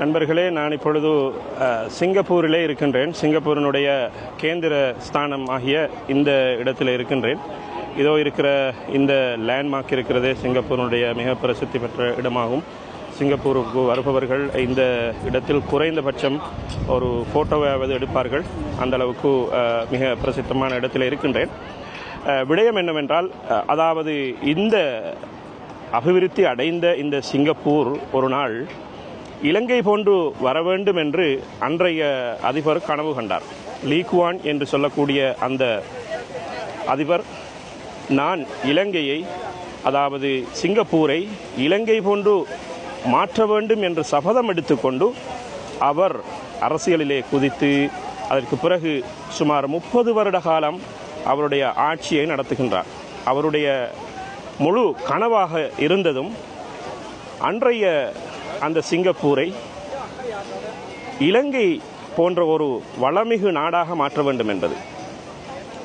நண்பர்களே நான் இப்பொழுது சிங்கப்பூரிலே இருக்கின்றேன். சிங்கப்பூரினுடைய கேந்திர ஸ்தானம் ஆகிய இந்த இடத்தில் இருக்கின்றேன். இதோ இருக்கிற இந்த லேண்ட்மார்க் இருக்கிறதே சிங்கப்பூரினுடைய மிக பிரசித்தி பெற்ற இடமாகும். சிங்கப்பூருக்கு வருபவர்கள் இந்த இடத்தில் குறைந்தபட்சம் ஒரு ஃபோட்டோவாவது எடுப்பார்கள். அந்த அளவுக்கு மிக பிரசித்தமான இடத்தில் இருக்கின்றேன். விடயம் என்னவென்றால் அதாவது இந்த அபிவிருத்தி அடைந்த இந்த சிங்கப்பூர் ஒரு நாள் இலங்கை போன்று வர வேண்டும் என்று அன்றைய அதிபர் கனவு கண்டார். லீக்வான் என்று சொல்லக்கூடிய அந்த அதிபர் நான் இலங்கையை அதாவது சிங்கப்பூரை இலங்கை போன்று மாற்ற வேண்டும் என்று சபதம் எடுத்துக்கொண்டு அவர் அரசியலிலே குதித்து அதற்கு பிறகு சுமார் முப்பது வருட காலம் அவருடைய ஆட்சியை நடத்துகின்றார். அவருடைய முழு கனவாக இருந்ததும் அன்றைய அந்த சிங்கப்பூரை இலங்கை போன்ற ஒரு வளமிகு நாடாக மாற்ற வேண்டும் என்பது.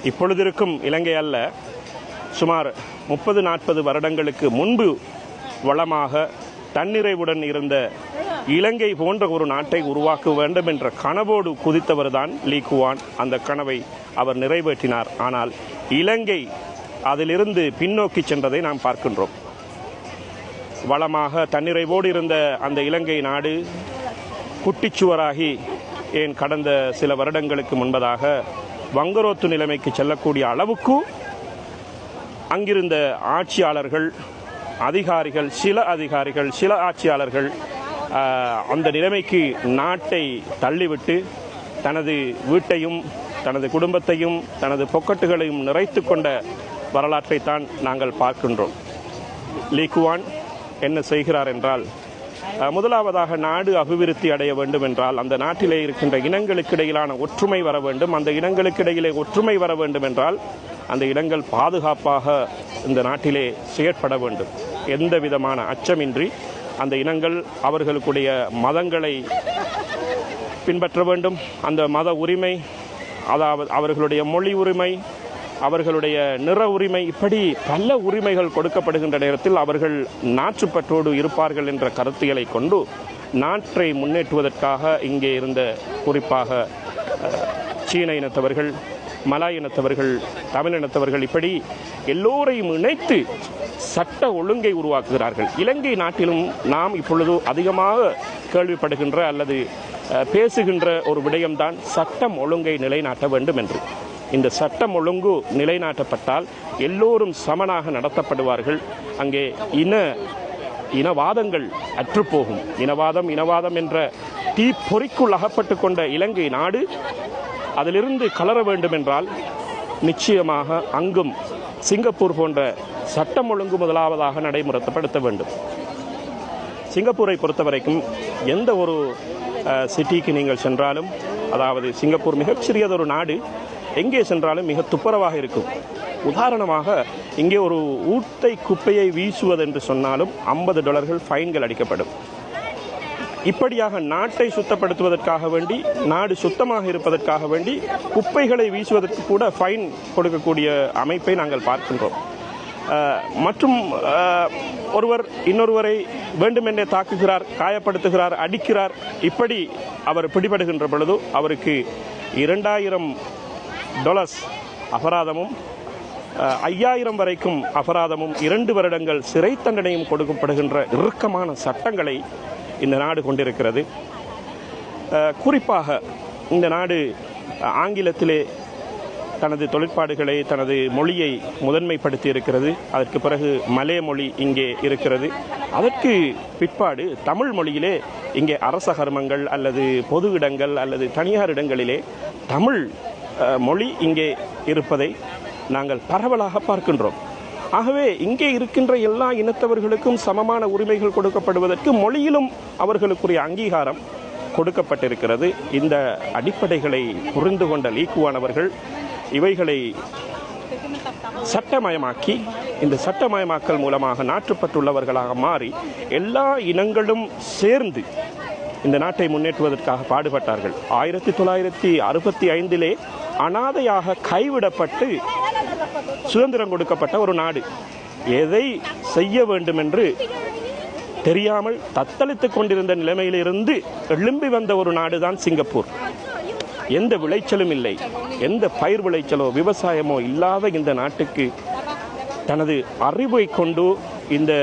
இப்பொழுது இருக்கும் இலங்கை அல்ல சுமார் முப்பது நாற்பது வருடங்களுக்கு முன்பு வளமாக தன்னிறைவுடன் இருந்த இலங்கை போன்ற ஒரு நாட்டை உருவாக்க வேண்டும் என்ற கனவோடு குதித்தவர்தான் லீ குவான். அந்த கனவை அவர் நிறைவேற்றினார். ஆனால் இலங்கை அதிலிருந்து பின்னோக்கி சென்றதை நாம் பார்க்கின்றோம். வளமாக தன்னிறைவோடு இருந்த அந்த இலங்கை நாடு குட்டிச்சுவராகி ஏன் கடந்த சில வருடங்களுக்கு முன்பதாக வங்கரோத்து நிலைமைக்கு செல்லக்கூடிய அளவுக்கு அங்கிருந்த ஆட்சியாளர்கள் அதிகாரிகள் சில அதிகாரிகள் சில ஆட்சியாளர்கள் அந்த நிலைமைக்கு நாட்டை தள்ளிவிட்டு தனது வீட்டையும் தனது குடும்பத்தையும் தனது பொக்கட்டுகளையும் நிறைத்து கொண்ட வரலாற்றைத்தான் நாங்கள் பார்க்கின்றோம். லீக்குவான் என்ன செய்கிறார் என்றால் முதலாவதாக நாடு அபிவிருத்தி அடைய வேண்டும் என்றால் அந்த நாட்டிலே இருக்கின்ற இனங்களுக்கு இடையிலான ஒற்றுமை வர வேண்டும். அந்த இனங்களுக்கு இடையிலே ஒற்றுமை வர வேண்டும் என்றால் அந்த இடங்கள் பாதுகாப்பாக இந்த நாட்டிலே செயற்பட வேண்டும். எந்த விதமான அச்சமின்றி அந்த இனங்கள் அவர்களுக்குடைய மதங்களை பின்பற்ற வேண்டும். அந்த மத உரிமை அதாவது அவர்களுடைய மொழி உரிமை அவர்களுடைய நிற உரிமை இப்படி பல உரிமைகள் கொடுக்கப்படுகின்ற நேரத்தில் அவர்கள் நாற்றுப்பற்றோடு இருப்பார்கள் என்ற கருத்தியலை கொண்டு நாட்டை முன்னேற்றுவதற்காக இங்கே இருந்த குறிப்பாக சீன இனத்தவர்கள் மலாய் இனத்தவர்கள் தமிழ் இனத்தவர்கள் இப்படி எல்லோரையும் இணைத்து சட்ட ஒழுங்கை உருவாக்குகிறார்கள். இலங்கை நாட்டிலும் நாம் இப்பொழுது அதிகமாக கேள்விப்படுகின்ற அல்லது பேசுகின்ற ஒரு விடயம்தான் சட்டம் ஒழுங்கை நிலைநாட்ட வேண்டும் என்று. இந்த சட்டம் ஒழுங்கு நிலைநாட்டப்பட்டால் எல்லோரும் சமனாக நடத்தப்படுவார்கள். அங்கே இன இனவாதங்கள் அற்றுப்போகும். இனவாதம் இனவாதம் என்ற தீப்பொறிக்குள் அகப்பட்டு கொண்ட இலங்கை நாடு அதிலிருந்து கலர வேண்டும் என்றால் நிச்சயமாக அங்கும் சிங்கப்பூர் போன்ற சட்டம் ஒழுங்கு முதலாவதாக நடைமுறைப்படுத்த வேண்டும். சிங்கப்பூரை பொறுத்தவரைக்கும் எந்த ஒரு சிட்டிக்கு நீங்கள் சென்றாலும் அதாவது சிங்கப்பூர் மிகச்சிறியதொரு நாடு எங்கே சென்றாலும் மிக துப்புரவாக இருக்கும். உதாரணமாக இங்கே ஒரு ஊட்டை குப்பையை வீசுவது என்று சொன்னாலும் ஐம்பது டாலர்கள் ஃபைன்கள் அடிக்கப்படும். இப்படியாக நாட்டை சுத்தப்படுத்துவதற்காக வேண்டி நாடு சுத்தமாக இருப்பதற்காக வேண்டி குப்பைகளை வீசுவதற்கு கூட ஃபைன் கொடுக்கக்கூடிய அமைப்பை நாங்கள் பார்க்கின்றோம். மற்றும் ஒருவர் இன்னொருவரை வேண்டுமென்றே தாக்குகிறார் காயப்படுத்துகிறார் அடிக்கிறார் இப்படி அவர் பிடிபடுகின்ற பொழுது அவருக்கு இரண்டாயிரம் டொலஸ் அபராதமும் ஐயாயிரம் வரைக்கும் அபராதமும் இரண்டு வருடங்கள் சிறை தண்டனையும் கொடுக்கப்படுகின்ற இறுக்கமான சட்டங்களை இந்த நாடு கொண்டிருக்கிறது. குறிப்பாக இந்த நாடு ஆங்கிலத்திலே தனது தொழிற்பாடுகளை தனது மொழியை முதன்மைப்படுத்தி இருக்கிறது. அதற்கு பிறகு மலே மொழி இங்கே இருக்கிறது. அதற்கு பிற்பாடு தமிழ் மொழியிலே இங்கே அரச கர்மங்கள் அல்லது பொது இடங்கள் அல்லது தனியார் இடங்களிலே தமிழ் மொழி இங்கே இருப்பதை நாங்கள் பரவலாக பார்க்கின்றோம். ஆகவே இங்கே இருக்கின்ற எல்லா இனத்தவர்களுக்கும் சமமான உரிமைகள் கொடுக்கப்படுவதற்கு மொழியிலும் அவர்களுக்குரிய அங்கீகாரம் கொடுக்கப்பட்டிருக்கிறது. இந்த அடிப்படைகளை புரிந்து கொண்ட லீக்குவானவர்கள் இவைகளை சட்டமயமாக்கி இந்த சட்டமயமாக்கல் மூலமாக நாட்டுப்பட்டுள்ளவர்களாக மாறி எல்லா இனங்களும் சேர்ந்து இந்த நாட்டை முன்னேற்றுவதற்காக பாடுபட்டார்கள். ஆயிரத்தி தொள்ளாயிரத்தி அறுபத்தி ஐந்திலே அனாதையாக கைவிடப்பட்டு சுதந்திரம் கொடுக்கப்பட்ட ஒரு நாடு. எதை செய்ய வேண்டும் என்று தெரியாமல் தத்தளித்துக் கொண்டிருந்த நிலைமையிலிருந்து எழும்பி வந்த ஒரு நாடுதான் சிங்கப்பூர். எந்த விளைச்சலும் இல்லை. எந்த பயிர் விளைச்சலோ விவசாயமோ இல்லாத இந்த நாட்டுக்கு தனது அறிவை கொண்டு இந்த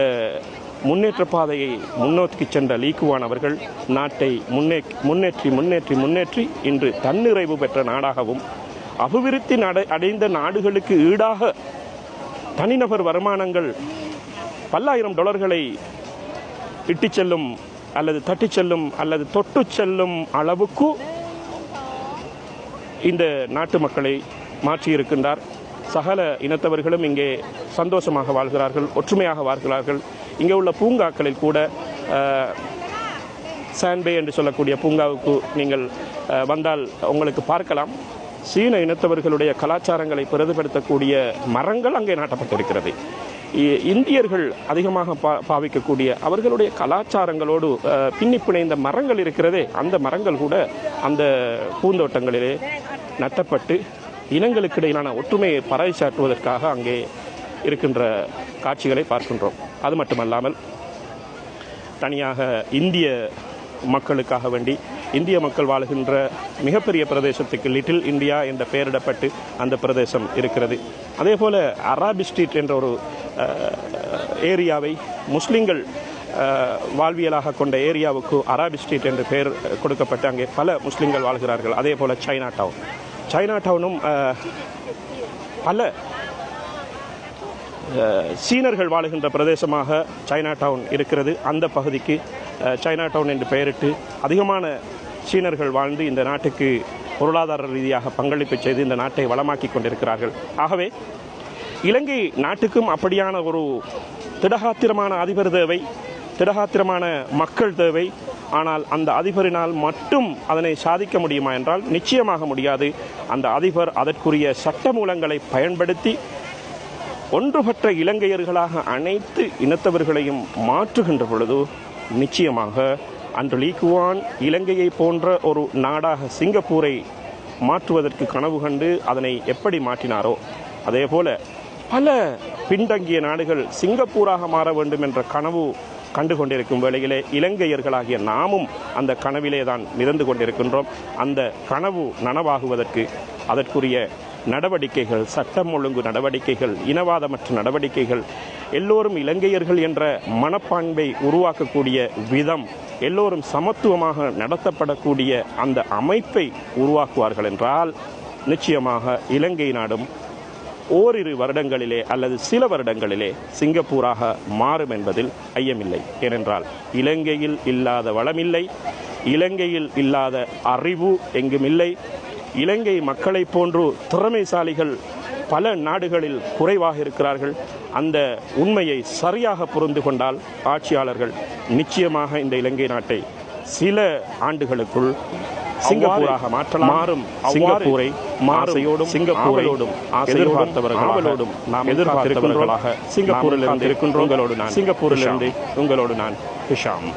முன்னேற்ற பாதையை முன்னோக்கி சென்ற லீக்குவான் அவர்கள் நாட்டை முன்னே முன்னேற்றி முன்னேற்றி முன்னேற்றி இன்று தன்னிறைவு பெற்ற நாடாகவும் அபிவிருத்தி அடைந்த நாடுகளுக்கு ஈடாக தனிநபர் வருமானங்கள் பல்லாயிரம் டாலர்களை இட்டுச் செல்லும் அல்லது தட்டிச் செல்லும் அல்லது தொட்டு செல்லும் அளவுக்கு இந்த நாட்டு மக்களை மாற்றியிருக்கின்றார். சகல இனத்தவர்களும் இங்கே சந்தோஷமாக வாழ்கிறார்கள் ஒற்றுமையாக வாழ்கிறார்கள். இங்கே உள்ள பூங்காக்களில் கூட சான்பே என்று சொல்லக்கூடிய பூங்காவுக்கு நீங்கள் வந்தால் உங்களுக்கு பார்க்கலாம். சீன இனத்தவர்களுடைய கலாச்சாரங்களை பிரதிபடுத்தக்கூடிய மரங்கள் அங்கே நாட்டப்பட்டிருக்கிறது. இ- இந்தியர்கள் அதிகமாக பா பாவிக்கக்கூடிய அவர்களுடைய கலாச்சாரங்களோடு பின்னி பிணைந்த மரங்கள் இருக்கிறதே அந்த மரங்கள் கூட அந்த பூந்தோட்டங்களிலே நட்டப்பட்டு இனங்களுக்கு இடையிலான ஒற்றுமையை பறைசாற்றுவதற்காக அங்கே இருக்கின்ற காட்சிகளை பார்க்கின்றோம். அது மட்டுமல்லாமல் தனியாக இந்திய மக்களுக்காக வேண்டி இந்திய மக்கள் வாழுகின்ற மிகப்பெரிய பிரதேசத்துக்கு லிட்டில் இந்தியா என்ற பெயரிடப்பட்டு அந்த பிரதேசம் இருக்கிறது. அதே போல் அராபி ஸ்ட்ரீட் என்ற ஒரு ஏரியாவை முஸ்லீம்கள் வாழ்வியலாக கொண்ட ஏரியாவுக்கு அராபி ஸ்ட்ரீட் என்று பெயர் கொடுக்கப்பட்டு அங்கே பல முஸ்லீம்கள் வாழ்கிறார்கள். அதே போல் சைனா டவுன் சைனா டவுனும் பல சீனர்கள் வாழுகின்ற பிரதேசமாக சைனா டவுன் இருக்கிறது. அந்த பகுதிக்கு சைனா டவுன் என்று பெயரிட்டு அதிகமான சீனர்கள் வாழ்ந்து இந்த நாட்டுக்கு பொருளாதார ரீதியாக பங்களிப்பு செய்து இந்த நாட்டை வளமாக்கி கொண்டிருக்கிறார்கள். ஆகவே இலங்கை நாட்டுக்கும் அப்படியான ஒரு திடகாத்திரமான அதிபர் தேவை. திடகாத்திரமான மக்கள் தேவை. ஆனால் அந்த அதிபரினால் மட்டும் அதனை சாதிக்க முடியுமா என்றால் நிச்சயமாக முடியாது. அந்த அதிபர் அதற்குரிய சட்டமூலங்களை பயன்படுத்தி ஒன்றுபற்ற இலங்கையர்களாக அனைத்து இனத்தவர்களையும் மாற்றுகின்ற பொழுது நிச்சயமாக அன்று லீக்குவான் இலங்கையை போன்ற ஒரு நாடாக சிங்கப்பூரை மாற்றுவதற்கு கனவு கண்டு அதனை எப்படி மாற்றினாரோ அதே போல பல பின்தங்கிய நாடுகள் சிங்கப்பூராக மாற வேண்டும் என்ற கனவு கண்டு கொண்டிருக்கும் வேளையிலே இலங்கையர்களாகிய நாமும் அந்த கனவிலே தான் மிதந்து கொண்டிருக்கின்றோம். அந்த கனவு நனவாகுவதற்கு அதற்குரிய நடவடிக்கைகள் சட்டம் ஒழுங்கு நடவடிக்கைகள் இனவாதமற்ற நடவடிக்கைகள் எல்லோரும் இலங்கையர்கள் என்ற மனப்பான்மை உருவாக்கக்கூடிய விதம் எல்லோரும் சமத்துவமாக நடத்தப்படக்கூடிய அந்த அமைப்பை உருவாக்குவார்கள் என்றால் நிச்சயமாக இலங்கை நாடும் ஓரிரு வருடங்களிலே அல்லது சில வருடங்களிலே சிங்கப்பூராக மாறும் என்பதில் ஐயமில்லை. ஏனென்றால் இலங்கையில் இல்லாத வளமில்லை இலங்கையில் இல்லாத அறிவு எங்குமில்லை. இலங்கை மக்களைப் போன்று திறமைசாலிகள் பல நாடுகளில் குறைவாக இருக்கிறார்கள். அந்த உண்மையை சரியாக புரிந்து கொண்டால் ஆட்சியாளர்கள் நிச்சயமாக இந்த இலங்கை நாட்டை சில ஆண்டுகளுக்குள் சிங்கப்பூராக மாற்றலாம். மாறும். சிங்கப்பூரை ஆசையோடும் சிங்கப்பூரோடும் எதிர்பார்த்தவர்கள் ஆவலோடும் நாம் எதிர்பார்த்தவர்களாக சிங்கப்பூரில் இருந்து இருக்கின்றோம் உங்களோடு நான். சிங்கப்பூரில் இருந்து உங்களோடு நான். ஹிஷாம்